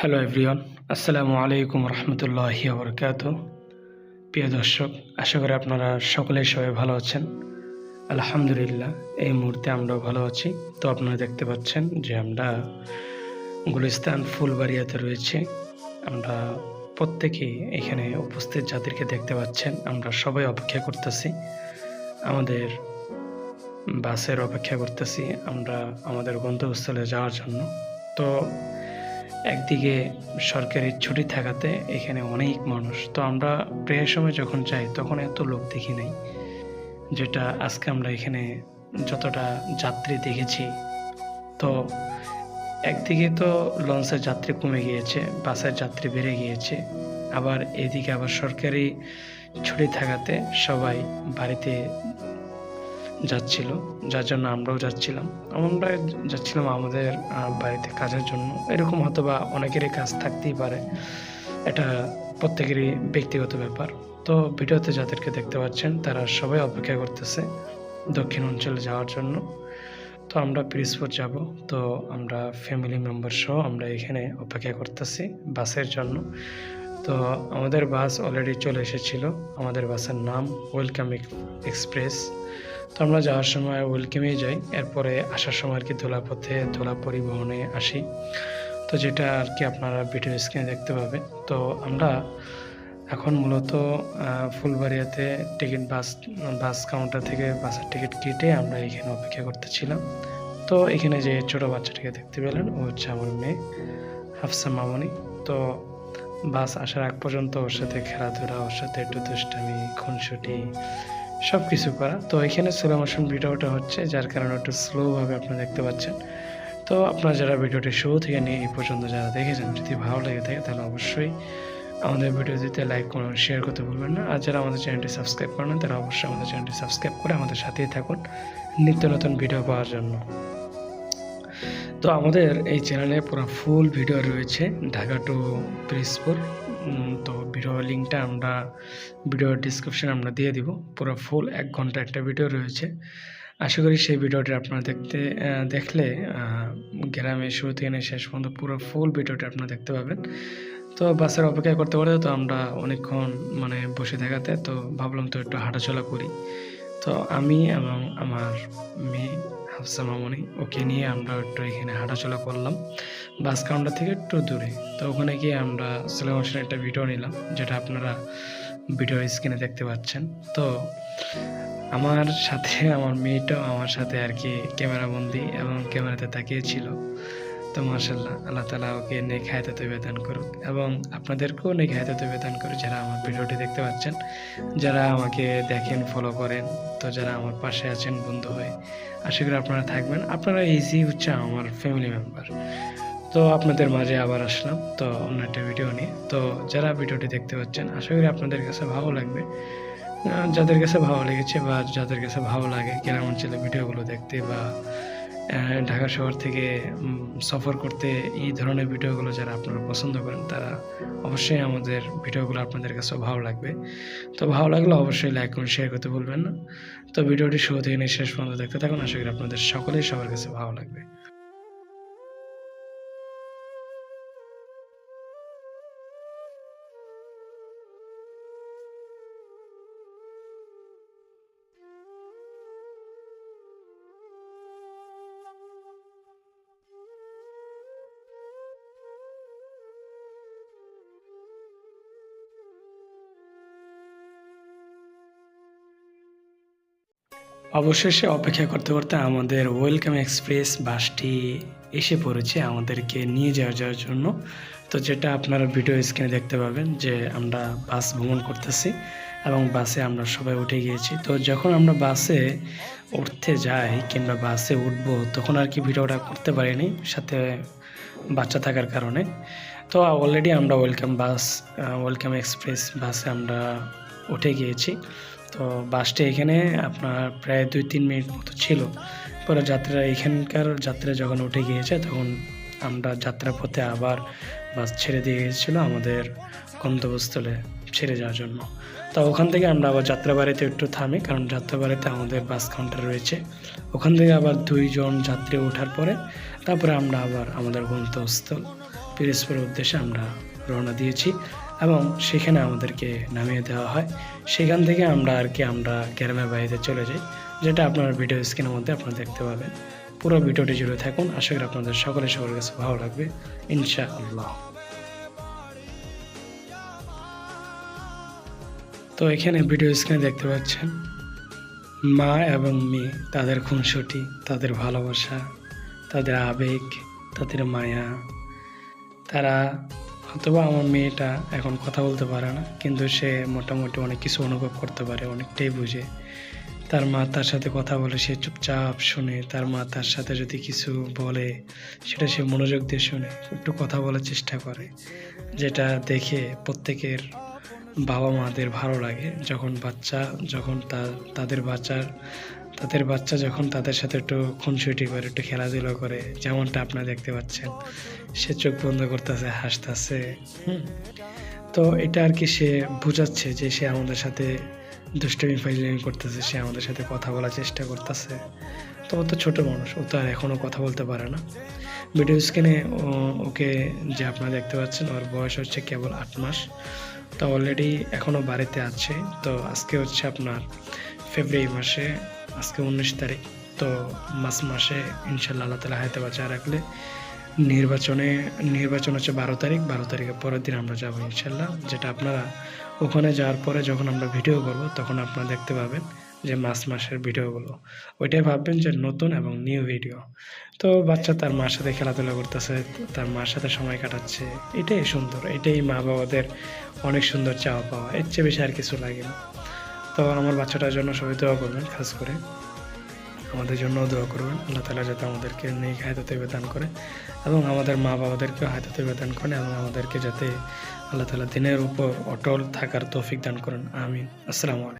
Hello everyone আসসালামু আলাইকুম রহমতুল্লাহি বরকাত প্রিয় দর্শক, আশা করি আপনারা সকলেই সবাই ভালো আছেন। আলহামদুলিল্লাহ, এই মুহূর্তে আমরাও ভালো আছি। তো আপনারা দেখতে পাচ্ছেন যে আমরা গুলিস্তান ফুলবাড়িয়াতে রয়েছে। আমরা প্রত্যেকেই এখানে উপস্থিত যাদেরকে দেখতে পাচ্ছেন, আমরা সবাই অপেক্ষা করতেছি। আমাদের বাসের অপেক্ষা করতেছি আমরা আমাদের গন্তব্যস্থলে যাওয়ার জন্য। তো একদিকে সরকারি ছুটি থাকাতে এখানে অনেক মানুষ। তো আমরা প্রায় সময় যখন যাই, তখন এত লোক দেখি নাই, যেটা আজকে আমরা এখানে যতটা যাত্রী দেখেছি। তো একদিকে তো লঞ্চের যাত্রী কমে গিয়েছে, বাসের যাত্রী বেড়ে গিয়েছে, আবার এদিকে আবার সরকারি ছুটি থাকাতে সবাই বাড়িতে যাচ্ছিল, যার জন্য আমরাও যাচ্ছিলাম। আমরা যাচ্ছিলাম আমাদের বাড়িতে কাজের জন্য। এরকম হয়তো বা অনেকেরই কাজ থাকতেই পারে। এটা প্রত্যেকেরই ব্যক্তিগত ব্যাপার। তো ভিডিওতে যাদেরকে দেখতে পাচ্ছেন, তারা সবাই অপেক্ষা করতেছে দক্ষিণ অঞ্চলে যাওয়ার জন্য। তো আমরা পিরিসপুর যাব। তো আমরা ফ্যামিলি মেম্বার সহ আমরা এখানে অপেক্ষা করতেছি বাসের জন্য। তো আমাদের বাস অলরেডি চলে এসেছিল। আমাদের বাসের নাম ওয়েলকাম এক্সপ্রেস তো আমরা যাওয়ার সময় ওয়েলকামেই যাই, এরপরে আসার সময় আর কি দোলা পথে দোলা পরিবহনে আসি। তো যেটা আর কি আপনারা ভিডিও স্ক্রিনে দেখতে পাবেন তো আমরা এখন মূলত ফুলবাড়িয়াতে টিকিট বাস বাস কাউন্টার থেকে বাসের টিকিট কেটে আমরা এখানে অপেক্ষা করতেছিলাম। তো এখানে যে ছোটো বাচ্চাটাকে দেখতে পেলেন, ও হচ্ছে আমার মেয়ে, হাফসা মামনি। তো বাস আসার আগ পর্যন্ত ওর সাথে খেলাধুলা, ওর সাথে একটু দুষ্টামি, খুনসুটি সব কিছু করা। তো এখানে স্লো মোশন ভিডিওটা হচ্ছে, যার কারণে একটু স্লোভাবে আপনারা দেখতে পাচ্ছেন। তো আপনারা যারা ভিডিওটি শুরু থেকে নিয়ে এই পর্যন্ত যারা দেখেছেন, যদি ভালো লেগে থাকে তাহলে অবশ্যই আমাদের ভিডিও দিতে লাইক করুন শেয়ার করতে ভুলবেন না। আর যারা আমাদের চ্যানেলটি সাবস্ক্রাইব করেন তারা অবশ্যই আমাদের চ্যানেলটি সাবস্ক্রাইব করে আমাদের সাথেই থাকুন। নিত্য নতুন ভিডিও পাওয়ার জন্য। তো আমাদের এই চ্যানেলে পুরো ফুল ভিডিও রয়েছে ঢাকা টু পিরিসপুর তো ভিডিও লিঙ্কটা আমরা ভিডিও ডিসক্রিপশনে আমরা দিয়ে দিব। পুরো ফুল এক ঘণ্টা একটা ভিডিও রয়েছে। আশা করি সেই ভিডিওটি আপনারা দেখতে দেখলে গ্রামে শুরু থেকে শেষ পর্যন্ত পুরো ফুল ভিডিওটি আপনারা দেখতে পাবেন। তো বাসের অপেক্ষা করতে করতে তো আমরা অনেকক্ষণ মানে বসে থাকাতে, তো ভাবলাম তো একটু হাঁটাচলা করি। তো আমি এবং আমার মেয়ে হাফসা মামনি ওকে নিয়ে আমরা একটু এখানে হাঁটাচলা করলাম। বাস কাউন্টার থেকে একটু দূরে। তো ওখানে গিয়ে আমরা স্লো মোশনে একটা ভিডিও নিলাম, যেটা আপনারা ভিডিও স্ক্রিনে দেখতে পাচ্ছেন। তো আমার সাথে, আমার মেয়েটাও আমার সাথে আর কি ক্যামেরাবন্দি এবং ক্যামেরাতে তাকিয়েছিল তো মার্শাল্লাহ আল্লাহ তালা ওকে নেক হায়াতে বেদান করুক এবং আপনাদেরকেও নেক হায়াতে বেদান করুক যারা আমার ভিডিওটি দেখতে পাচ্ছেন। যারা আমাকে দেখেন ফলো করেন, তো যারা আমার পাশে আছেন বন্ধু হয়ে, আশা করি আপনারা থাকবেন। আপনারা ইজি হচ্ছে আমার ফ্যামিলি মেম্বার তো আপনাদের মাঝে আবার আসলাম, তো অন্য একটা ভিডিও নিয়ে। তো যারা ভিডিওটি দেখতে পাচ্ছেন, আশা করি আপনাদের কাছে ভালো লাগবে। যাদের কাছে ভালো লেগেছে বা যাদের কাছে ভালো লাগে, গ্রাম অঞ্চলে ভিডিওগুলো দেখতে বা ঢাকা শহর থেকে সফর করতে এই ধরনের ভিডিওগুলো যারা আপনারা পছন্দ করেন, তারা অবশ্যই আমাদের ভিডিওগুলো আপনাদের কাছে ভালো লাগবে। তো ভালো লাগলে অবশ্যই লাইক করুন শেয়ার করতে ভুলবেন না। তো ভিডিওটি শুরু থেকে শেষ পর্যন্ত দেখতে থাকুন। আশা করি আপনাদের সকলেই সবার কাছে ভালো লাগবে। অবশেষে অপেক্ষা করতে করতে আমাদের ওয়েলকাম এক্সপ্রেস বাসটি এসে পড়েছে আমাদেরকে নিয়ে যাওয়া যাওয়ার জন্য। তো যেটা আপনারা ভিডিও স্ক্রিনে দেখতে পাবেন যে আমরা বাস ভ্রমণ করতেছি এবং বাসে আমরা সবাই উঠে গিয়েছি। তো যখন আমরা বাসে উঠতে যাই কিংবা বাসে উঠবো, তখন আর কি ভিডিওটা করতে পারিনি, সাথে বাচ্চা থাকার কারণে। তো অলরেডি আমরা ওয়েলকাম বাস ওয়েলকাম এক্সপ্রেস বাসে আমরা উঠে গিয়েছি। তো বাসটা এখানে আপনার প্রায় দুই, তিন মিনিট মতো ছিল। পরে যাত্রীরা এখানকার যাত্রীরা যখন উঠে গিয়েছে, তখন আমরা যাত্রা পথে আবার বাস ছেড়ে দিয়ে গিয়েছিল আমাদের গন্তব্যস্থলে ছেড়ে যাওয়ার জন্য। তো ওখান থেকে আমরা আবার যাত্রাবাড়িতে একটু থামি, কারণ যাত্রাবাড়িতে আমাদের বাস কাউন্টার রয়েছে। ওখান থেকে আবার দুইজন যাত্রী ওঠার পরে, তারপরে আমরা আবার আমাদের গন্তব্যস্থল, পিরোজপুরের উদ্দেশ্যে আমরা রওনা দিয়েছি। এবং সেখানে আমাদেরকে নামিয়ে দেওয়া হয়। সেখান থেকে আমরা আর কি আমরা গ্রামের বাড়িতে চলে যাই, যেটা আপনার ভিডিও স্ক্রিনের মধ্যে আপনারা দেখতে পাবেন। পুরো ভিডিওটি জুড়ে থাকুন, আশা করি আপনাদের সকলে সকলের কাছে ভালো লাগবে ইনশা আল্লাহ তো এখানে ভিডিও স্ক্রিনে দেখতে পাচ্ছেন, মা এবং মেয়ে, তাদের খুনসুটি, তাদের ভালোবাসা, তাদের আবেগ, তাদের মায়া। তারা অথবা আমার মেয়েটা এখন কথা বলতে পারে না, কিন্তু সে মোটামুটি অনেক কিছু অনুভব করতে পারে, অনেকটাই বুঝে। তার মা তার সাথে কথা বলে, সে চুপচাপ শুনে, তার মা তার সাথে যদি কিছু বলে, সেটা সে মনোযোগ দিয়ে শুনে, একটু কথা বলার চেষ্টা করে, যেটা দেখে প্রত্যেকের বাবা মাদের ভালো লাগে। যখন বাচ্চা, যখন তাদের বাচ্চার তাদের বাচ্চা যখন তাদের সাথে একটু খুনসুটি করে, একটু খেলাধুলা করে, যেমনটা আপনারা দেখতে পাচ্ছেন, সে চোখ বন্ধ করতেছে, হাসতেছে, হুম। তো এটা আর কি সে বোঝাচ্ছে যে সে আমাদের সাথে দুষ্টমি, ফাইজলামি করতেছে, সে আমাদের সাথে কথা বলার চেষ্টা করতেছে। তো ও তো ছোটো মানুষ, ও তো আর এখনও কথা বলতে পারে না। ভিডিও স্ক্রিনে ওকে যে আপনারা দেখতে পাচ্ছেন, ওর বয়স হচ্ছে কেবল আট মাস। তো অলরেডি এখনও বাড়িতে আছে। তো আজকে হচ্ছে আপনার ফেব্রুয়ারি মাসে, আজকে উনিশ তারিখ, তো মাস মাসে ইনশাল্লাহ আল্লাহ তালা হাতে বাঁচা রাখলে নির্বাচনে, নির্বাচন হচ্ছে বারো তারিখ, বারো তারিখের পরের দিন আমরা যাব ইনশাল্লাহ, যেটা আপনারা ওখানে যাওয়ার পরে যখন আমরা ভিডিও করব, তখন আপনারা দেখতে পাবেন যে মাস মাসের ভিডিওগুলো। ওইটাই ভাববেন যে নতুন এবং নিউ ভিডিও। তো বাচ্চা তার মার সাথে খেলাধুলা করতেছে, তার মার সাথে সময় কাটাচ্ছে, এটাই সুন্দর, এটাই মা বাবাদের অনেক সুন্দর চাওয়া পাওয়া এর চেয়ে বেশি আর কিছু লাগে না। তো আমার বাচ্চাটার জন্য সবাই দোয়া করবেন, খাস করে। আমাদের জন্য দোয়া করবেন। আল্লাহ তালা যাতে আমাদেরকে নেই হায়তাতে বেদান করে এবং আমাদের মা বাবাদেরকেও হায়তাতে বেদান করেন এবং আমাদেরকে যাতে আল্লাহ তালা দিনের উপর অটল থাকার তৌফিক দান করেন। আমিন। আসসালামু আলাইকুম।